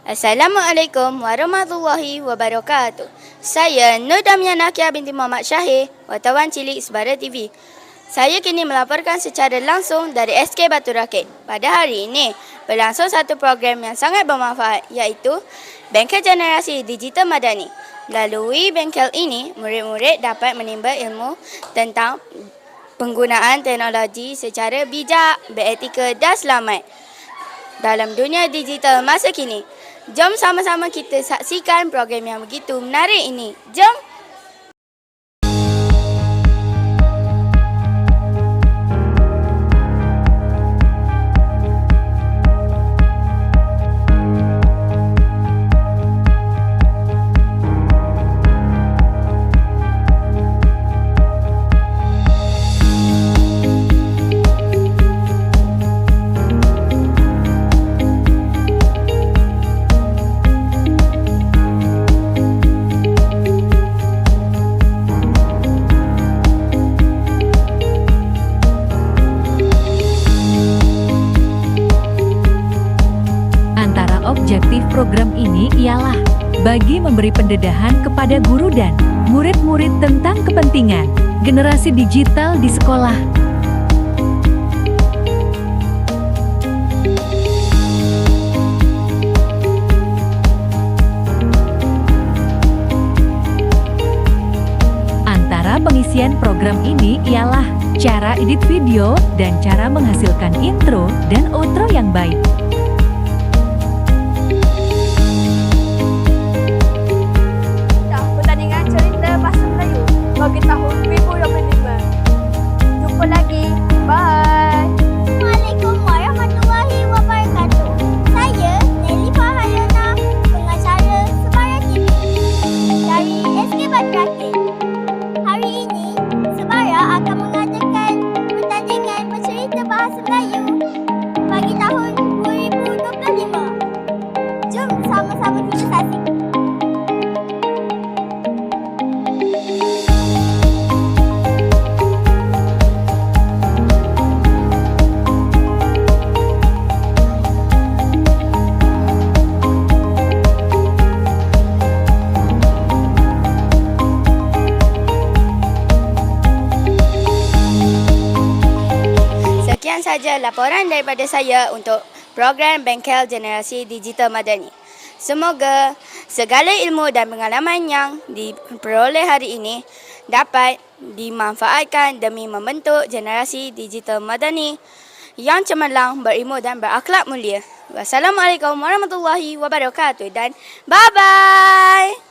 Assalamualaikum warahmatullahi wabarakatuh. Saya Nur Damian Nakia binti Muhammad Syahir, wartawan cilik Sebara TV. Saya kini melaporkan secara langsung dari SK Batu Rakit. Pada hari ini, berlangsung satu program yang sangat bermanfaat iaitu Bengkel Generasi Digital Madani. Melalui bengkel ini, murid-murid dapat menimba ilmu tentang penggunaan teknologi secara bijak, beretika dan selamat dalam dunia digital masa kini. Jom sama-sama kita saksikan program yang begitu menarik ini. Jom! Objektif program ini ialah bagi memberi pendedahan kepada guru dan murid-murid tentang kepentingan generasi digital di sekolah. Antara pengisian program ini ialah cara edit video dan cara menghasilkan intro dan outro yang baik. SK Batu Rakit. Hari ini, Sebara akan mengadakan pertandingan bercerita bahasa Melayu bagi tahun 2025. Jom sama-sama kita saksikan. Sekian saja laporan daripada saya untuk program Bengkel Generasi Digital Madani. Semoga segala ilmu dan pengalaman yang diperoleh hari ini dapat dimanfaatkan demi membentuk generasi digital madani yang cemerlang, berilmu dan berakhlak mulia. Wassalamualaikum warahmatullahi wabarakatuh dan bye-bye.